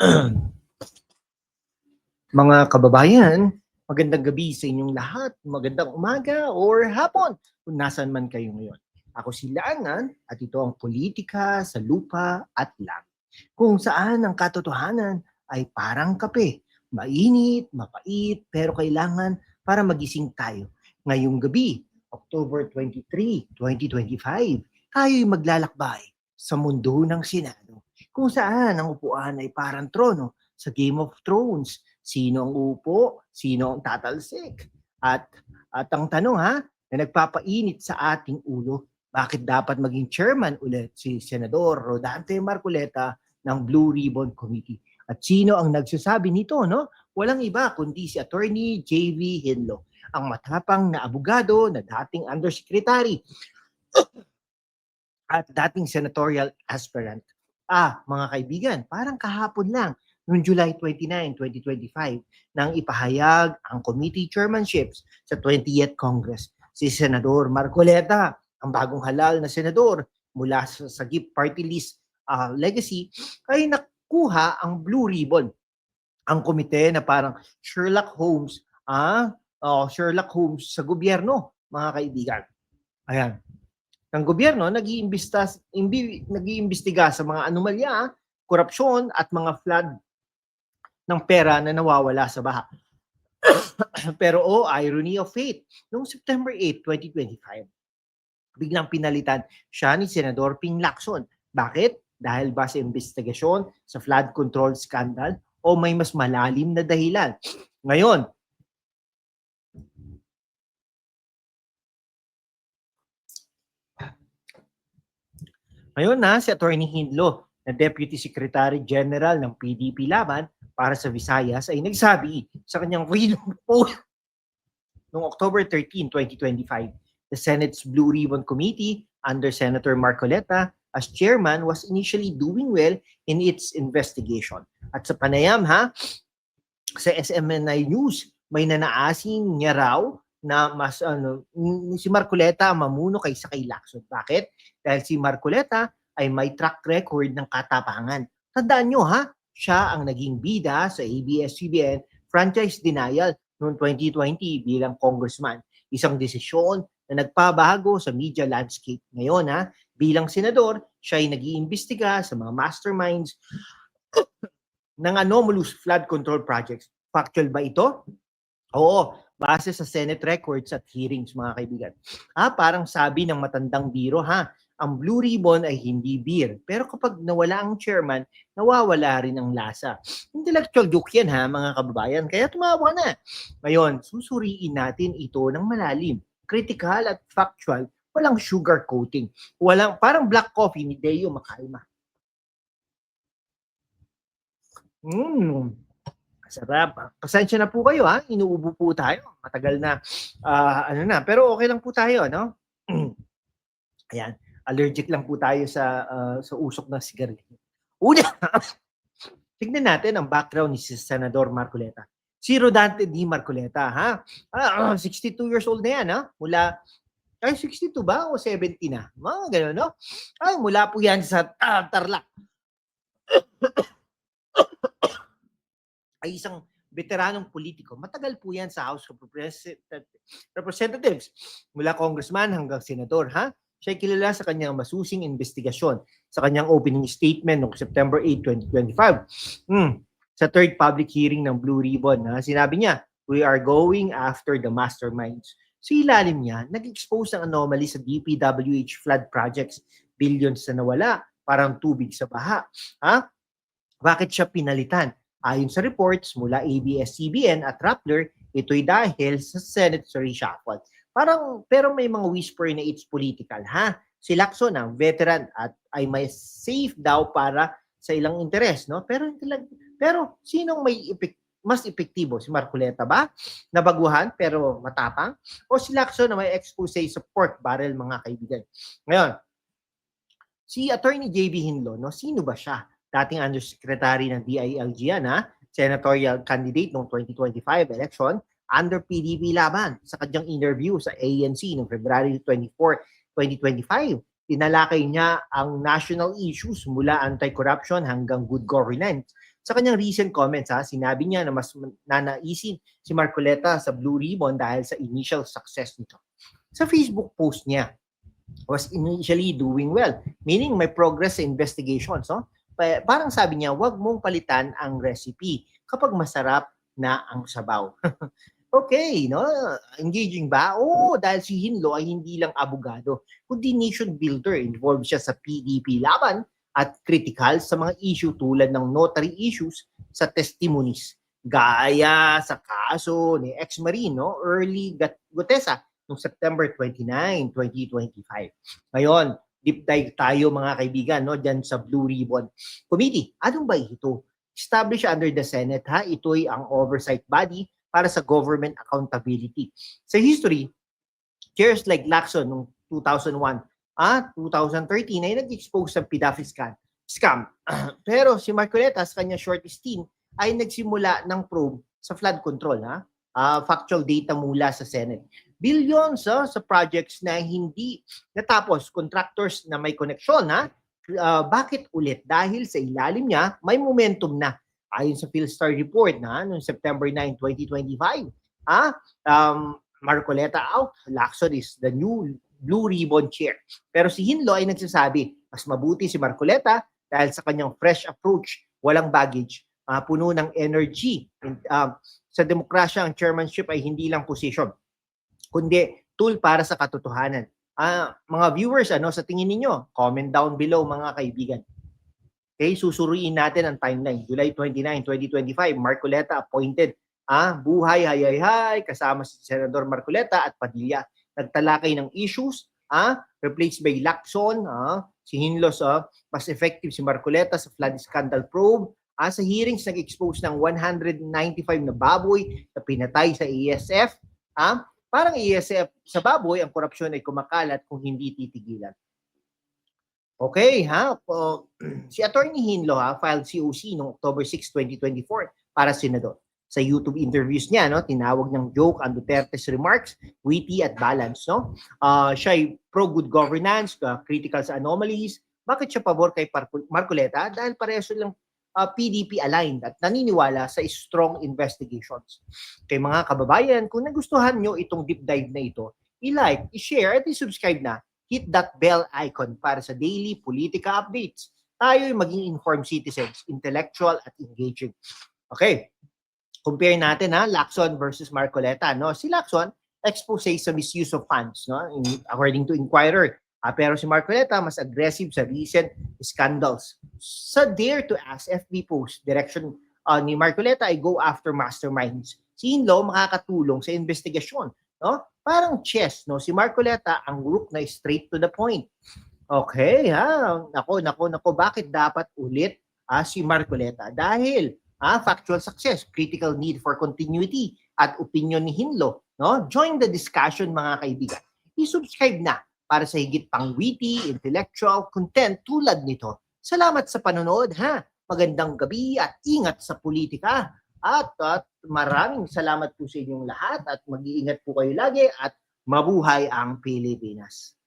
Mga kababayan, magandang gabi sa inyong lahat. Magandang umaga or hapon kung nasan man kayo ngayon. Ako si Laangan at ito ang Politika sa Lupa at Lang. Kung saan ang katotohanan ay parang kape. Mainit, mapait, pero kailangan para magising tayo. Ngayong gabi, October 23, 2025, tayo'y maglalakbay sa mundo ng Senado kung saan ang upuan ay parang trono sa Game of Thrones. Sino ang upo? Sino ang tatalsik? At, at ang tanong ha, na nagpapainit sa ating ulo, bakit dapat maging chairman ulit si Senador Rodante Marcoleta ng Blue Ribbon Committee? At sino ang nagsasabi nito, no? Walang iba kundi si Attorney J.V. Hinlo, ang matapang na abogado na dating undersecretary at dating senatorial aspirant. Ah, mga kaibigan, parang kahapon lang, noong July 29, 2025, nang ipahayag ang committee chairmanships sa 20th Congress. Si Senador Marcoleta, ang bagong halal na senador mula sa Sagip Party List ah, legacy, ay nakuha ang Blue Ribbon. Ang komite na parang Sherlock Holmes, ah, oh, Sherlock Holmes sa gobyerno, mga kaibigan. Ayan ng gobyerno nag-iimbesta imbi, nag-iimbestiga sa mga anomalya, korupsyon at mga flood ng pera na nawawala sa baha. Pero oh, irony of fate, noong September 8, 2025, biglang pinalitan siya ni Senador Ping Lacson. Bakit? Dahil ba sa investigasyon sa flood control scandal o may mas malalim na dahilan? Ngayon, Ngayon na si Attorney Hindlo na Deputy Secretary General ng PDP Laban para sa Visayas ay nagsabi sa kanyang freedom post noong October 13, 2025. The Senate's Blue Ribbon Committee under Senator Marcoleta as chairman was initially doing well in its investigation. At sa panayam ha, sa SMNI News, may nanaasin niya raw na mas ano si Marcoleta mamuno kaysa kay Lacson. Bakit? Dahil si Marcoleta ay may track record ng katapangan. Tandaan nyo ha, siya ang naging bida sa ABS-CBN franchise denial noong 2020 bilang congressman. Isang desisyon na nagpabago sa media landscape. Ngayon ha, bilang senador, siya ay nag-iimbestiga sa mga masterminds ng anomalous flood control projects. Factual ba ito? Oo, base sa Senate records at hearings mga kaibigan. Ah, parang sabi ng matandang biro ha, ang Blue Ribbon ay hindi beer. Pero kapag nawala ang chairman, nawawala rin ang lasa. Intellectual joke yan ha mga kababayan, kaya tumawa na. Ngayon, susuriin natin ito ng malalim. Critical at factual, walang sugar coating. Walang, parang black coffee ni Deo Makalma. Mmm, Sarap. Pasensya na po kayo ha. Inuubo po tayo. Matagal na ah, ano na. Pero okay lang po tayo, no? Ayan. Allergic lang po tayo sa ah, sa usok ng sigarilyo. Una, tignan natin ang background ni si Senador Marcoleta. Si Rodante D. Marcoleta, ha? Ah, ah, 62 years old na yan, ha? Mula, ay 62 ba o 70 na? Mga ganun, no? Ay, mula po yan sa ah, Tarlac. Ay isang veteranong politiko. Matagal po yan sa House of Represent- Representatives. Mula congressman hanggang senador, ha? Siya kilala sa kanyang masusing investigasyon sa kanyang opening statement noong September 8, 2025. Hmm. Sa third public hearing ng Blue Ribbon, ha? sinabi niya, we are going after the masterminds. Sa ilalim niya, nag-expose ng anomaly sa DPWH flood projects, billions na nawala, parang tubig sa baha. Ha? Bakit siya pinalitan? Ayon sa reports mula ABS-CBN at Rappler, ito'y dahil sa Senate reshuffle. Parang, pero may mga whisper na it's political, ha? Si Lacson, ang veteran, at ay may safe daw para sa ilang interes, no? Pero, pero sinong may epek- mas epektibo? Si Marcoleta ba? Nabaguhan pero matapang? O si Lacson na may expose sa pork barrel, mga kaibigan? Ngayon, si Attorney J.B. Hinlo, no? Sino ba siya? Dating undersecretary ng DILG yan, ha? senatorial candidate noong 2025 election under PDP laban sa kanyang interview sa ANC noong February 24, 2025. tinalakay niya ang national issues mula anti-corruption hanggang good governance. Sa kanyang recent comments, ha, sinabi niya na mas nanaisin si Marcoleta sa Blue Ribbon dahil sa initial success nito. Sa Facebook post niya, was initially doing well, meaning may progress sa investigations. No? Pa- Parang sabi niya, wag mong palitan ang recipe kapag masarap na ang sabaw. okay, no? Engaging ba? Oo, dahil si Hinlo ay hindi lang abogado, kundi nation builder. Involved siya sa PDP laban at critical sa mga issue tulad ng notary issues sa testimonies. Gaya sa kaso ni ex-marine, no? Early Gutesa noong September 29, 2025. Ngayon, deep dive tayo mga kaibigan no diyan sa Blue Ribbon Committee. Anong ba ito? Established under the Senate ha, ito'y ang oversight body para sa government accountability. Sa history, chairs like Lacson noong 2001 ah 2013 ay nag-expose ng PDAFI scam. Pero si Marcoleta sa kanya short stint ay nagsimula ng probe sa flood control ha. Ah, factual data mula sa Senate billions ah, sa projects na hindi natapos, contractors na may koneksyon ha. Ah, bakit ulit? Dahil sa ilalim niya, may momentum na. Ayon sa Philstar report na noong September 9, 2025. Ah, um, Marcoleta out, Lacson is the new Blue Ribbon Chair. Pero si Hinlo ay nagsasabi, mas mabuti si Marcoleta dahil sa kanyang fresh approach, walang baggage, ah, puno ng energy. And, um, sa demokrasya, ang chairmanship ay hindi lang position kundi tool para sa katotohanan. Ah, mga viewers, ano sa tingin ninyo? Comment down below mga kaibigan. Okay, susuruin natin ang timeline. July 29, 2025, Marcoleta appointed. Ah, buhay, hay, hay, hay, kasama si Senador Marcoleta at Padilla. Nagtalakay ng issues, ah, replaced by Lacson, ah, si Hinlos, ah, mas effective si Marcoleta sa flood scandal probe. Ah, sa hearings, nag-expose ng 195 na baboy na pinatay sa ESF. Ah, Parang ESF sa baboy, ang korupsyon ay kumakalat kung hindi titigilan. Okay, ha? Si Attorney Hinlo ha, filed COC noong October 6, 2024 para senador. Sa YouTube interviews niya, no, tinawag niyang joke ang Duterte's remarks, witty at balanced. No? Uh, siya ay pro-good governance, uh, critical sa anomalies. Bakit siya pabor kay Marcoleta? Dahil pareho lang uh, PDP aligned at naniniwala sa strong investigations. Kay mga kababayan, kung nagustuhan nyo itong deep dive na ito, i-like, i-share at i-subscribe na. Hit that bell icon para sa daily politika updates. Tayo'y maging informed citizens, intellectual at engaging. Okay, compare natin ha, Lacson versus Marcoleta. No? Si Lacson, expose sa misuse of funds, no? In, according to Inquirer. Ah, pero si Marcoleta mas aggressive sa recent scandals. Sa Dare to Ask FB post, direction uh, ni Marcoleta ay go after masterminds. Si Inlo makakatulong sa investigasyon, no? Parang chess, no? Si Marcoleta ang group na straight to the point. Okay, ha? Nako, nako, nako, bakit dapat ulit ah, si Marcoleta? Dahil ah, factual success, critical need for continuity at opinion ni Hinlo, no? Join the discussion mga kaibigan. I-subscribe na para sa higit pang witty, intellectual content tulad nito. Salamat sa panonood ha. Magandang gabi at ingat sa politika. At, at maraming salamat po sa inyong lahat at mag-iingat po kayo lagi at mabuhay ang Pilipinas.